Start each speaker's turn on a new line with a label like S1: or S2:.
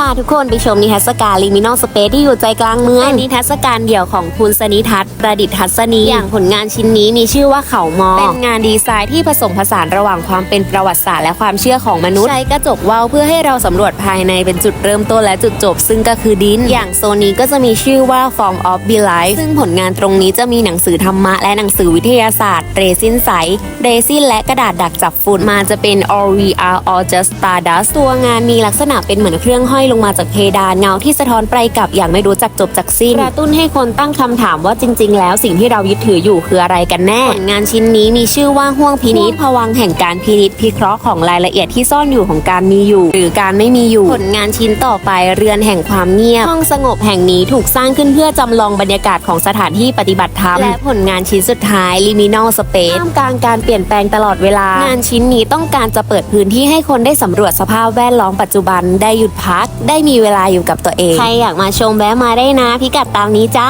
S1: ค่ะทุกคนไปชมนิทรรศการลิมินอลสเปซที่อยู่ใจกลางเมืองเป็นนิทรรศการเดี่ยวของคุณสนิทัศน์ประดิษฐทัศนีอย่างผลงานชิ้นนี้มีชื่อว่าเขามอ เป็นงานดีไซน์ที่ผสมผสานระหว่างความเป็นประวัติศาสตร์และความเชื่อของมนุษย์ใช้กระจกว่าวเพื่อให้เราสำรวจภายในเป็นจุดเริ่มต้นและจุดจบ ซึ่งก็คือดิน อย่างโซนนี้ก็จะมีชื่อว่า Form of Be Life ซึ่งผลงานตรงนี้จะมีหนังสือธรรมะและหนังสือวิทยาศาสตร์เรซินใสเรซินและกระดาษดักจับฝุ่นมาจะเป็น All We Are All Just Stardust ตัวงานมีลักษณะเป็นเหมือนเครื่องห้อยลงมาจากเพดานเงาที่สะท้อนไปกลับอย่างไม่รู้จักจบจากสิ้นกระตุ้นให้คนตั้งคำถามว่าจริง ๆ แล้วสิ่งที่เรายึดถืออยู่คืออะไรกันแน่ผลงานชิ้นนี้มีชื่อว่าห่วงพินิจพวังค์แห่งการพินิจพิเคราะห์ของรายละเอียดที่ซ่อนอยู่ของการมีอยู่ หรือการไม่มีอยู่ผลงานชิ้นต่อไปเรือนแห่งความเงียบห้องสงบแห่งนี้ถูกสร้างขึ้นเพื่อจำลองบรรยากาศของสถานที่ปฏิบัติธรรมและผลงานชิ้นสุดท้าย Liminal Space ท่ามกลางการเปลี่ยนแปลงตลอดเวลางานชิ้นนี้ต้องการจะเปิดพื้นที่ให้คนได้สำรวจสภาพแวดล้อมปัจจุบันได้หยุดพักได้มีเวลาอยู่กับตัวเอง ใครอยากมาชมแวะมาได้นะ พิกัดตามนี้จ้า